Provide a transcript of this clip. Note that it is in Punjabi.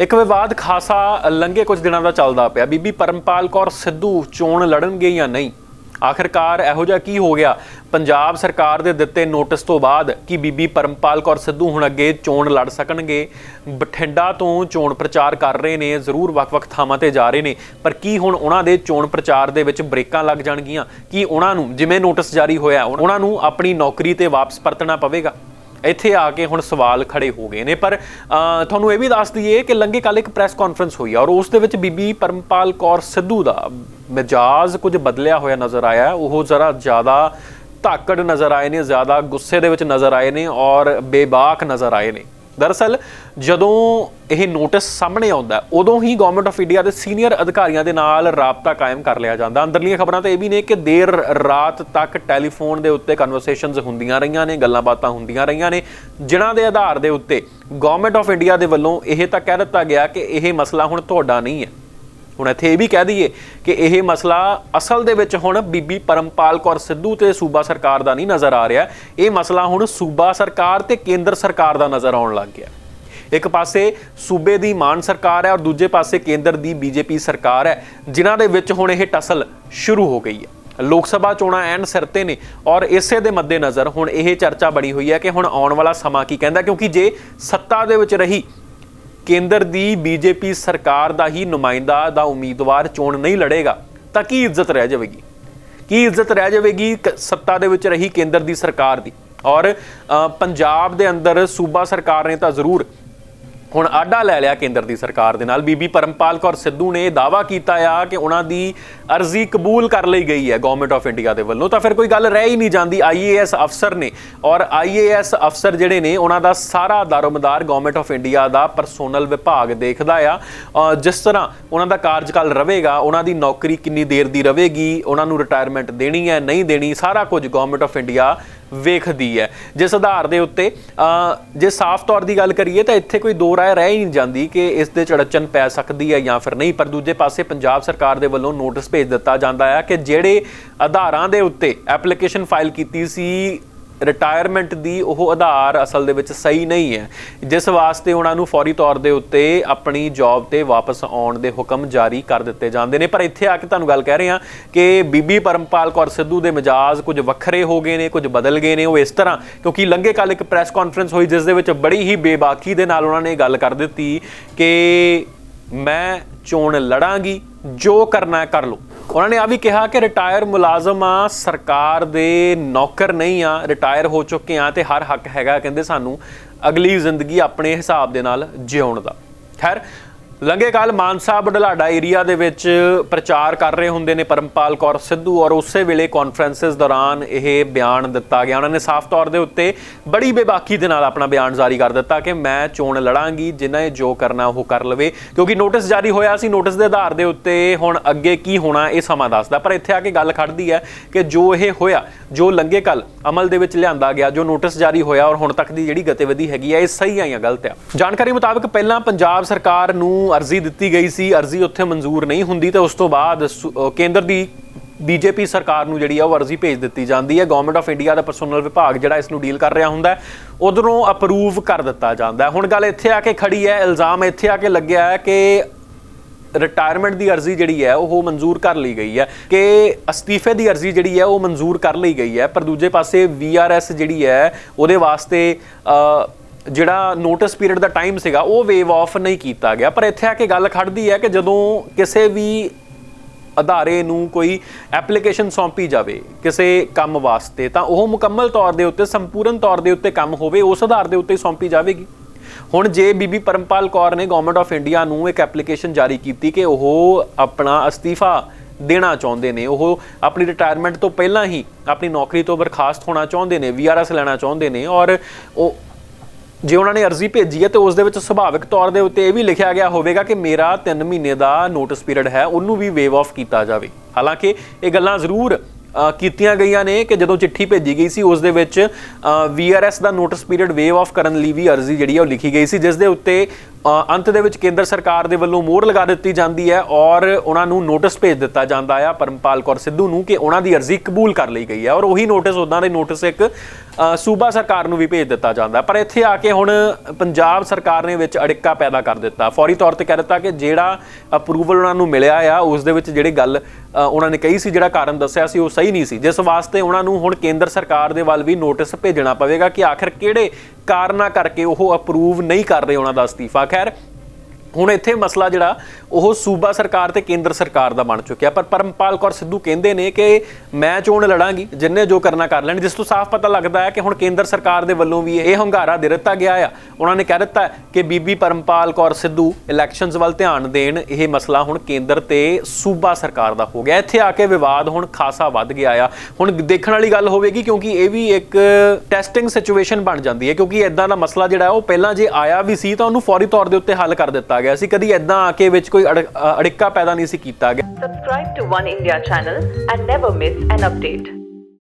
ਇੱਕ ਵਿਵਾਦ ਖਾਸਾ ਲੰਘੇ ਕੁਝ ਦਿਨਾਂ ਦਾ ਚੱਲਦਾ ਪਿਆ। ਬੀਬੀ ਪਰਮਪਾਲ ਕੌਰ ਸਿੱਧੂ ਚੋਣ ਲੜਨਗੇ ਜਾਂ ਨਹੀਂ? ਆਖਰਕਾਰ ਇਹੋ ਜਿਹਾ ਕੀ ਹੋ ਗਿਆ? ਪੰਜਾਬ ਸਰਕਾਰ ਦੇ ਦਿੱਤੇ ਨੋਟਿਸ ਤੋਂ ਬਾਅਦ ਕਿ ਬੀਬੀ ਪਰਮਪਾਲ ਕੌਰ ਸਿੱਧੂ ਹੁਣ ਅੱਗੇ ਚੋਣ ਲੜ ਸਕਣਗੇ? ਬਠਿੰਡਾ ਤੋਂ ਚੋਣ ਪ੍ਰਚਾਰ ਕਰ ਰਹੇ ਨੇ, ਜ਼ਰੂਰ ਵੱਖ-ਵੱਖ ਥਾਵਾਂ ਤੇ ਜਾ ਰਹੇ ਨੇ, ਪਰ ਕੀ ਹੁਣ ਉਹਨਾਂ ਦੇ ਚੋਣ ਪ੍ਰਚਾਰ ਦੇ ਵਿੱਚ ਬ੍ਰੇਕਾਂ ਲੱਗ ਜਾਣਗੀਆਂ? ਕੀ ਉਹਨਾਂ ਨੂੰ, ਜਿਵੇਂ ਨੋਟਿਸ ਜਾਰੀ ਹੋਇਆ, ਉਹਨਾਂ ਨੂੰ ਆਪਣੀ ਨੌਕਰੀ ਤੇ ਵਾਪਸ ਪਰਤਣਾ ਪਵੇਗਾ? ਇੱਥੇ ਆ ਕੇ ਹੁਣ ਸਵਾਲ ਖੜੇ ਹੋ ਗਏ ਨੇ। ਪਰ ਅਹ, ਤੁਹਾਨੂੰ ਇਹ ਵੀ ਦੱਸ ਦਈਏ ਕਿ ਲੰਘੇ ਕੱਲ ਇੱਕ ਪ੍ਰੈਸ ਕਾਨਫਰੰਸ ਹੋਈ ਔਰ ਉਸ ਦੇ ਵਿੱਚ ਬੀਬੀ ਪਰਮਪਾਲ ਕੌਰ ਸਿੱਧੂ ਦਾ ਮਿਜਾਜ਼ ਕੁਝ ਬਦਲਿਆ ਹੋਇਆ ਨਜ਼ਰ ਆਇਆ। ਉਹ ਜ਼ਰਾ ਜ਼ਿਆਦਾ ਧਾਕੜ ਨਜ਼ਰ ਆਏ ਨੇ ਜ਼ਿਆਦਾ ਗੁੱਸੇ ਦੇ ਵਿੱਚ ਨਜ਼ਰ ਆਏ ਨੇ ਔਰ ਬੇਬਾਕ ਨਜ਼ਰ ਆਏ ਨੇ। ਦਰਅਸਲ, ਜਦੋਂ ਇਹ ਨੋਟਿਸ ਸਾਹਮਣੇ ਆਉਂਦਾ ਉਦੋਂ ਹੀ ਗਵਰਨਮੈਂਟ ਆਫ ਇੰਡੀਆ ਦੇ ਸੀਨੀਅਰ ਅਧਿਕਾਰੀਆਂ ਦੇ ਨਾਲ ਰਾਬਤਾ ਕਾਇਮ ਕਰ ਲਿਆ ਜਾਂਦਾ। ਅੰਦਰਲੀਆਂ ਖਬਰਾਂ ਤਾਂ ਇਹ ਵੀ ਨੇ ਕਿ ਦੇਰ ਰਾਤ ਤੱਕ ਟੈਲੀਫੋਨ ਦੇ ਉੱਤੇ ਕਨਵਰਸੇਸ਼ਨਸ ਹੁੰਦੀਆਂ ਰਹੀਆਂ ਨੇ, ਗੱਲਾਂ ਬਾਤਾਂ ਹੁੰਦੀਆਂ ਰਹੀਆਂ ਨੇ, ਜਿਨ੍ਹਾਂ ਦੇ ਆਧਾਰ ਦੇ ਉੱਤੇ ਗਵਰਨਮੈਂਟ ਆਫ ਇੰਡੀਆ ਦੇ ਵੱਲੋਂ ਇਹ ਤਾਂ ਕਹਿ ਦਿੱਤਾ ਗਿਆ ਕਿ ਇਹ ਮਸਲਾ ਹੁਣ ਤੁਹਾਡਾ ਨਹੀਂ ਹੈ। ਹੁਣ ਇੱਥੇ ਇਹ ਵੀ ਕਹਿ ਦਈਏ ਕਿ ਇਹ ਮਸਲਾ ਅਸਲ ਦੇ ਵਿੱਚ ਹੁਣ ਬੀਬੀ ਪਰਮਪਾਲ ਕੌਰ ਸਿੱਧੂ ਤੇ ਸੂਬਾ ਸਰਕਾਰ ਦਾ ਨਹੀਂ ਨਜ਼ਰ ਆ ਰਿਹਾ। ਇਹ ਮਸਲਾ ਹੁਣ ਸੂਬਾ ਸਰਕਾਰ ਤੇ ਕੇਂਦਰ ਸਰਕਾਰ ਦਾ ਨਜ਼ਰ ਆਉਣ ਲੱਗ ਗਿਆ। ਇੱਕ ਪਾਸੇ ਸੂਬੇ ਦੀ ਮਾਨ ਸਰਕਾਰ ਹੈ ਔਰ ਦੂਜੇ ਪਾਸੇ ਕੇਂਦਰ ਦੀ ਬੀਜੇਪੀ ਸਰਕਾਰ ਹੈ, ਜਿਨ੍ਹਾਂ ਦੇ ਵਿੱਚ ਹੁਣ ਇਹ ਟਸਲ ਸ਼ੁਰੂ ਹੋ ਗਈ ਹੈ। ਲੋਕ ਸਭਾ ਚੋਣਾਂ ਐਨ ਸਿਰ ਤੇ ਨੇ ਔਰ ਇਸੇ ਦੇ ਮੱਦੇਨਜ਼ਰ ਹੁਣ ਇਹ ਚਰਚਾ ਬਣੀ ਹੋਈ ਹੈ ਕਿ ਹੁਣ ਆਉਣ ਵਾਲਾ ਸਮਾਂ ਕੀ ਕਹਿੰਦਾ, ਕਿਉਂਕਿ ਜੇ ਸੱਤਾ ਦੇ ਵਿੱਚ ਰਹੀ ਕੇਂਦਰ ਦੀ ਬੀਜੇਪੀ ਸਰਕਾਰ ਦਾ ਹੀ ਨੁਮਾਇੰਦਾ ਦਾ ਉਮੀਦਵਾਰ ਚੋਣ ਨਹੀਂ ਲੜੇਗਾ, ਤਾਂ ਕੀ ਇੱਜ਼ਤ ਰਹਿ ਜਾਵੇਗੀ? ਕੀ ਇੱਜ਼ਤ ਰਹਿ ਜਾਵੇਗੀ ਕ- ਸੱਤਾ ਦੇ ਵਿੱਚ ਰਹੀ ਕੇਂਦਰ ਦੀ ਸਰਕਾਰ ਦੀ? ਔਰ ਪੰਜਾਬ ਦੇ ਅੰਦਰ ਸੂਬਾ ਸਰਕਾਰ ਨੇ ਤਾਂ ਜ਼ਰੂਰ ਹੁਣ ਆਡਾ ਲੈ ਲਿਆ ਕੇਂਦਰ ਦੀ ਸਰਕਾਰ ਦੇ ਨਾਲ। ਬੀਬੀ ਪਰਮਪਾਲ ਕੌਰ ਸਿੱਧੂ ਨੇ ਦਾਵਾ ਕੀਤਾ ਆ ਕਿ ਉਹਨਾਂ ਦੀ ਅਰਜ਼ੀ ਕਬੂਲ ਕਰ ਲਈ ਗਈ ਹੈ ਗਵਰਨਮੈਂਟ ਆਫ ਇੰਡੀਆ ਦੇ ਵੱਲੋਂ। ਤਾਂ ਫਿਰ ਕੋਈ ਗੱਲ ਰਹਿ ਹੀ ਨਹੀਂ ਜਾਂਦੀ। ਆਈਏਐਸ ਅਫਸਰ ਨੇ ਔਰ ਆਈਏਐਸ ਅਫਸਰ ਜਿਹੜੇ ਨੇ, ਉਹਨਾਂ ਦਾ ਸਾਰਾ ਦਾਰੋਮਦਾਰ ਗਵਰਨਮੈਂਟ ਆਫ ਇੰਡੀਆ ਦਾ ਪਰਸੋਨਲ ਵਿਭਾਗ ਦੇਖਦਾ ਆ। ਜਿਸ ਤਰ੍ਹਾਂ ਉਹਨਾਂ ਦਾ ਕਾਰਜਕਾਲ ਰਹੇਗਾ, ਉਹਨਾਂ ਦੀ ਨੌਕਰੀ ਕਿੰਨੀ ਦੇਰ ਦੀ ਰਹੇਗੀ, ਉਹਨਾਂ ਨੂੰ ਰਿਟਾਇਰਮੈਂਟ ਦੇਣੀ ਹੈ, ਨਹੀਂ ਦੇਣੀ, ਸਾਰਾ ਕੁਝ ਗਵਰਨਮੈਂਟ ਆਫ ਇੰਡੀਆ ਵੇਖਦੀ ਹੈ। ਜਿਸ ਆਧਾਰ ਦੇ ਉੱਤੇ ਜੇ ਸਾਫ਼ ਤੌਰ ਦੀ ਗੱਲ ਕਰੀਏ ਤਾਂ ਇੱਥੇ ਕੋਈ ਦੋ ਰਾਏ ਰਹਿ ਹੀ ਨਹੀਂ ਜਾਂਦੀ ਕਿ ਇਸ ਦੇ ਚੜਚਨ ਪੈ ਸਕਦੀ ਹੈ ਜਾਂ ਫਿਰ ਨਹੀਂ। ਪਰ ਦੂਜੇ ਪਾਸੇ ਪੰਜਾਬ ਸਰਕਾਰ ਦੇ ਵੱਲੋਂ ਨੋਟਿਸ ਭੇਜ ਦਿੱਤਾ ਜਾਂਦਾ ਹੈ ਕਿ ਜਿਹੜੇ ਆਧਾਰਾਂ ਦੇ ਉੱਤੇ ਐਪਲੀਕੇਸ਼ਨ ਫਾਈਲ ਕੀਤੀ ਸੀ ਰਿਟਾਇਰਮੈਂਟ ਦੀ ਉਹ ਆਧਾਰ ਅਸਲ ਦੇ ਵਿੱਚ ਸਹੀ ਨਹੀਂ ਹੈ। ਜਿਸ ਵਾਸਤੇ ਉਹਨਾਂ ਨੂੰ ਫੌਰੀ ਤੌਰ ਦੇ ਉੱਤੇ ਆਪਣੀ ਜੌਬ ਤੇ ਵਾਪਸ ਆਉਣ ਦੇ ਹੁਕਮ ਜਾਰੀ ਕਰ ਦਿੱਤੇ ਜਾਂਦੇ ਨੇ। ਪਰ ਇੱਥੇ ਆ ਕੇ ਤੁਹਾਨੂੰ ਗੱਲ ਕਹਿ ਰਹੇ ਹਾਂ ਕਿ ਬੀਬੀ ਪਰਮਪਾਲ ਕੌਰ ਸਿੱਧੂ ਦੇ ਮਿਜਾਜ਼ ਕੁਝ ਵੱਖਰੇ ਹੋ ਗਏ ਨੇ, ਕੁਝ ਬਦਲ ਗਏ ਨੇ। ਉਹ ਇਸ ਤਰ੍ਹਾਂ, ਕਿਉਂਕਿ ਲੰਘੇ ਕੱਲ ਇੱਕ ਪ੍ਰੈਸ ਕਾਨਫਰੰਸ ਹੋਈ ਜਿਸ ਦੇ ਵਿੱਚ ਬੜੀ ਹੀ ਬੇਬਾਕੀ ਦੇ ਨਾਲ ਉਹਨਾਂ ਨੇ ਗੱਲ ਕਰ ਦਿੱਤੀ ਕਿ ਮੈਂ ਚੋਣ ਲੜਾਂਗੀ, ਜੋ ਕਰਨਾ ਕਰ ਲਓ। ਉਹਨਾਂ ਨੇ ਆ ਵੀ ਕਿਹਾ ਕਿ ਰਿਟਾਇਰ ਮੁਲਾਜ਼ਮ ਆ, ਸਰਕਾਰ ਦੇ ਨੌਕਰ ਨਹੀਂ ਆ ਰਿਟਾਇਰ ਹੋ ਚੁੱਕੇ ਆ ਤੇ ਹਰ ਹੱਕ ਹੈਗਾ ਕਹਿੰਦੇ ਸਾਨੂੰ ਅਗਲੀ ਜ਼ਿੰਦਗੀ ਆਪਣੇ ਹਿਸਾਬ ਦੇ ਨਾਲ ਜਿਉਣ ਦਾ। ਖੈਰ ਲੰਘੇ ਕੱਲ ਮਾਨਸਾ ਬਡਲਾਡਾ ਏਰੀਆ ਦੇ ਵਿੱਚ ਪ੍ਰਚਾਰ ਕਰ ਰਹੇ ਹੁੰਦੇ ਨੇ ਪਰਮਪਾਲ ਕੌਰ ਸਿੱਧੂ ਔਰ ਉਸੇ ਵੇਲੇ ਕਾਨਫਰੰਸਸ ਦੌਰਾਨ ਇਹ ਬਿਆਨ ਦਿੱਤਾ ਗਿਆ। ਉਹਨਾਂ ਨੇ ਸਾਫ਼ ਤੌਰ ਦੇ ਉੱਤੇ ਬੜੀ ਬੇਬਾਕੀ ਦੇ ਨਾਲ ਆਪਣਾ ਬਿਆਨ ਜਾਰੀ ਕਰ ਦਿੱਤਾ ਕਿ ਮੈਂ ਚੋਣ ਲੜਾਂਗੀ ਜਿਨ੍ਹਾਂ ਨੇ ਜੋ ਕਰਨਾ ਉਹ ਕਰ ਲਵੇ। ਕਿਉਂਕਿ ਨੋਟਿਸ ਜਾਰੀ ਹੋਇਆ ਸੀ ਨੋਟਿਸ ਦੇ ਆਧਾਰ ਦੇ ਉੱਤੇ ਹੁਣ ਅੱਗੇ ਕੀ ਹੋਣਾ ਇਹ ਸਮਾਂ ਦੱਸਦਾ। ਪਰ ਇੱਥੇ ਆ ਕੇ ਗੱਲ ਖੜਦੀ ਹੈ ਕਿ ਜੋ ਇਹ ਹੋਇਆ, ਜੋ ਲੰਘੇ ਕੱਲ ਅਮਲ ਦੇ ਵਿੱਚ ਲਿਆਂਦਾ ਗਿਆ, ਜੋ ਨੋਟਿਸ ਜਾਰੀ ਹੋਇਆ ਔਰ ਹੁਣ ਤੱਕ ਦੀ ਜਿਹੜੀ ਗਤੀਵਿਧੀ ਹੈਗੀ ਹੈ, ਇਹ ਸਹੀ ਆ ਜਾਂ ਗਲਤ ਆ ਜਾਣਕਾਰੀ ਮੁਤਾਬਕ ਪਹਿਲਾਂ ਪੰਜਾਬ ਸਰਕਾਰ ਨੂੰ ਅਰਜ਼ੀ ਦਿੱਤੀ ਗਈ ਸੀ, ਅਰਜ਼ੀ ਉੱਥੇ ਮਨਜ਼ੂਰ ਨਹੀਂ ਹੁੰਦੀ ਤੇ ਉਸ ਤੋਂ ਬਾਅਦ ਸੁ- ਅਹ ਕੇਂਦਰ ਦੀ ਬੀਜੇਪੀ ਸਰਕਾਰ ਨੂੰ ਜਿਹੜੀ ਆ ਉਹ ਅਰਜ਼ੀ ਭੇਜ ਦਿੱਤੀ ਜਾਂਦੀ ਹੈ। ਗਵਰਨਮੈਂਟ ਆਫ ਇੰਡੀਆ ਦਾ ਪਰਸੋਨਲ ਵਿਭਾਗ ਜਿਹੜਾ ਇਸ ਨੂੰ ਡੀਲ ਕਰ ਰਿਹਾ ਹੁੰਦਾ ਉਧਰੋਂ ਅਪਰੂਵ ਕਰ ਦਿੱਤਾ ਜਾਂਦਾ ਹੁਣ ਗੱਲ ਇੱਥੇ ਆ ਕੇ ਖੜੀ ਹੈ, ਇਲਜ਼ਾਮ ਇੱਥੇ ਆ ਕੇ ਲੱਗਿਆ ਹੈ ਕਿ ਰਿਟਾਇਰਮੈਂਟ ਦੀ ਅਰਜ਼ੀ ਜਿਹੜੀ ਹੈ, ਉਹ ਮਨਜ਼ੂਰ ਕਰ ਲਈ ਗਈ ਹੈ। ਕਿ ਅਸਤੀਫੇ ਦੀ ਅਰਜ਼ੀ ਜਿਹੜੀ ਹੈ, ਉਹ ਮਨਜ਼ੂਰ ਕਰ ਲਈ ਗਈ ਹੈ। ਪਰ ਦੂਜੇ ਪਾਸੇ ਵੀਆਰਐਸ ਜਿਹੜੀ ਹੈ, ਉਹਦੇ ਵਾਸਤੇ ਜਿਹੜਾ ਨੋਟਿਸ ਪੀਰੀਅਡ ਦਾ ਟਾਈਮ ਸੀਗਾ, ਉਹ ਵੇਵ ਆਫ ਨਹੀਂ ਕੀਤਾ ਗਿਆ। ਪਰ ਇੱਥੇ ਆ ਕੇ ਗੱਲ ਖੜਦੀ ਹੈ ਕਿ ਜਦੋਂ ਕਿਸੇ ਵੀ ਅਦਾਰੇ ਨੂੰ ਕੋਈ ਐਪਲੀਕੇਸ਼ਨ ਸੌਂਪੀ ਜਾਵੇ, ਕਿਸੇ ਕੰਮ ਵਾਸਤੇ, ਤਾਂ ਉਹ ਮੁਕੰਮਲ ਤੌਰ ਦੇ ਉੱਤੇ, ਸੰਪੂਰਨ ਤੌਰ ਦੇ ਉੱਤੇ ਕੰਮ ਹੋਵੇ, ਉਸ ਆਧਾਰ ਦੇ ਉੱਤੇ ਸੌਂਪੀ ਜਾਵੇਗੀ। ਹੁਣ ਜੇ ਬੀਬੀ ਪਰਮਪਾਲ ਕੌਰ ਨੇ ਗਵਰਨਮੈਂਟ ਆਫ ਇੰਡੀਆ ਨੂੰ ਇੱਕ ਐਪਲੀਕੇਸ਼ਨ ਜਾਰੀ ਕੀਤੀ ਕਿ ਉਹ ਆਪਣਾ ਅਸਤੀਫਾ ਦੇਣਾ ਚਾਹੁੰਦੇ ਨੇ, ਉਹ ਆਪਣੀ ਰਿਟਾਇਰਮੈਂਟ ਤੋਂ ਪਹਿਲਾਂ ਹੀ ਆਪਣੀ ਨੌਕਰੀ ਤੋਂ ਬਰਖਾਸਤ ਹੋਣਾ ਚਾਹੁੰਦੇ ਨੇ ਵੀਆਰਐਸ ਲੈਣਾ ਚਾਹੁੰਦੇ ਨੇ, ਔਰ ਉਹ ਜੇ ਉਹਨਾਂ ਨੇ ਅਰਜ਼ੀ ਭੇਜੀ ਹੈ ਤੇ ਉਸ ਦੇ ਵਿੱਚ ਸੁਭਾਵਿਕ ਤੌਰ ਦੇ ਉੱਤੇ ਇਹ ਵੀ ਲਿਖਿਆ ਗਿਆ ਹੋਵੇਗਾ ਕਿ ਮੇਰਾ 3 ਮਹੀਨੇ ਦਾ ਨੋਟਿਸ ਪੀਰੀਅਡ ਹੈ, ਉਹਨੂੰ ਵੀ ਵੇਵ ਆਫ ਕੀਤਾ ਜਾਵੇ। ਹਾਲਾਂਕਿ ਇਹ ਗੱਲਾਂ ਜ਼ਰੂਰ ਕੀਤੀਆਂ ਗਈਆਂ ਨੇ ਕਿ ਜਦੋਂ ਚਿੱਠੀ ਭੇਜੀ ਗਈ ਸੀ, ਉਸ ਦੇ ਵਿੱਚ ਵੀਆਰਐਸ ਦਾ ਨੋਟਿਸ ਪੀਰੀਅਡ ਵੇਵ ਆਫ ਕਰਨ ਲਈ ਵੀ ਅਰਜ਼ੀ ਜਿਹੜੀ ਹੈ ਉਹ ਲਿਖੀ ਗਈ ਸੀ, ਜਿਸ ਦੇ ਉੱਤੇ ਅੰਤ ਦੇ ਵਿੱਚ ਕੇਂਦਰ ਸਰਕਾਰ ਦੇ ਵੱਲੋਂ ਮੋਹਰ ਲਗਾ ਦਿੱਤੀ ਜਾਂਦੀ ਹੈ ਔਰ ਉਹਨਾਂ ਨੂੰ ਨੋਟਿਸ ਭੇਜ ਦਿੱਤਾ ਜਾਂਦਾ ਹੈ ਪਰਮਪਾਲ ਕੌਰ ਸਿੱਧੂ ਨੂੰ ਕਿ ਉਹਨਾਂ ਦੀ ਅਰਜ਼ੀ ਕਬੂਲ ਕਰ ਲਈ ਗਈ ਹੈ ਔਰ ਉਹੀ ਨੋਟਿਸ ਉਦਾਂ ਦੇ ਨੋਟਿਸ ਇੱਕ ਸੂਬਾ ਸਰਕਾਰ ਨੂੰ ਵੀ ਭੇਜ ਦਿੱਤਾ ਜਾਂਦਾ ਪਰ ਇੱਥੇ ਆ ਕੇ ਹੁਣ ਪੰਜਾਬ ਸਰਕਾਰ ਨੇ ਵਿੱਚ ਅੜਿੱਕਾ ਪੈਦਾ ਕਰ ਦਿੱਤਾ। ਫੌਰੀ ਤੌਰ ਤੇ ਕਹਿ ਦਿੱਤਾ ਕਿ ਜਿਹੜਾ ਅਪਰੂਵਲ ਉਹਨਾਂ ਨੂੰ ਮਿਲਿਆ ਆ, ਉਸ ਦੇ ਵਿੱਚ ਜਿਹੜੀ ਗੱਲ ਉਹਨਾਂ ਨੇ ਕਹੀ ਸੀ, ਜਿਹੜਾ ਕਾਰਨ ਦੱਸਿਆ ਸੀ, ਉਹ ਸਹੀ ਨਹੀਂ ਸੀ। ਜਿਸ ਵਾਸਤੇ ਉਹਨਾਂ ਨੂੰ ਹੁਣ ਕੇਂਦਰ ਸਰਕਾਰ ਦੇ ਵੱਲ ਵੀ ਨੋਟਿਸ ਭੇਜਣਾ ਪਵੇਗਾ ਕਿ ਆਖਰ ਕਿਹੜੇ ਕਾਰਨਾਂ ਕਰਕੇ ਉਹ ਅਪਰੂਵ ਨਹੀਂ ਕਰ ਰਹੇ ਉਹਨਾਂ ਦਾ ਅਸਤੀਫਾ। ਖੈਰ, ਹੁਣ ਇੱਥੇ ਮਸਲਾ ਜਿਹੜਾ ਉਹ ਸੂਬਾ ਸਰਕਾਰ ਤੇ ਕੇਂਦਰ ਸਰਕਾਰ ਦਾ ਬਣ ਚੁੱਕਿਆ। ਪਰ ਪਰਮਪਾਲ ਕੌਰ ਸਿੱਧੂ ਕਹਿੰਦੇ ਨੇ ਕਿ ਮੈਂ ਚੋਣ ਲੜਾਂਗੀ, ਜਿੰਨੇ ਜੋ ਕਰਨਾ ਕਰ ਲੈਣ। ਜਿਸ ਤੋਂ ਸਾਫ਼ ਪਤਾ ਲੱਗਦਾ ਹੈ ਕਿ ਹੁਣ ਕੇਂਦਰ ਸਰਕਾਰ ਦੇ ਵੱਲੋਂ ਵੀ ਇਹ ਹੰਗਾਰਾ ਦੇ ਦਿੱਤਾ ਗਿਆ ਆ। ਉਹਨਾਂ ਨੇ ਕਹਿ ਦਿੱਤਾ ਕਿ ਬੀਬੀ ਪਰਮਪਾਲ ਕੌਰ ਸਿੱਧੂ ਇਲੈਕਸ਼ਨਸ ਵੱਲ ਧਿਆਨ ਦੇਣ, ਇਹ ਮਸਲਾ ਹੁਣ ਕੇਂਦਰ ਤੇ ਸੂਬਾ ਸਰਕਾਰ ਦਾ ਹੋ ਗਿਆ। ਇੱਥੇ ਆ ਕੇ ਵਿਵਾਦ ਹੁਣ ਖਾਸਾ ਵੱਧ ਗਿਆ ਆ। ਹੁਣ ਦੇਖਣ ਵਾਲੀ ਗੱਲ ਹੋਵੇਗੀ ਕਿਉਂਕਿ ਇਹ ਵੀ ਇੱਕ ਟੈਸਟਿੰਗ ਸਿਚੁਏਸ਼ਨ ਬਣ ਜਾਂਦੀ ਹੈ। ਕਿਉਂਕਿ ਇਦਾਂ ਦਾ ਮਸਲਾ ਜਿਹੜਾ ਉਹ ਪਹਿਲਾਂ ਜੇ ਆਇਆ ਵੀ ਸੀ ਤਾਂ ਉਹਨੂੰ ਫੌਰੀ ਤੌਰ ਦੇ ਉੱਤੇ ਹੱਲ ਕਰ ਦਿੱਤਾ ਗਿਆ ਸੀ। ਕਦੀ ਇਦਾਂ ਆ ਕੇ ਵਿੱਚ ਕੋਈ ਅੜ- ਅ, ਅੜਿੱਕਾ ਪੈਦਾ ਨਹੀਂ ਸੀ ਕੀਤਾ ਗਿਆ Subscribe to One India channel and never miss an update.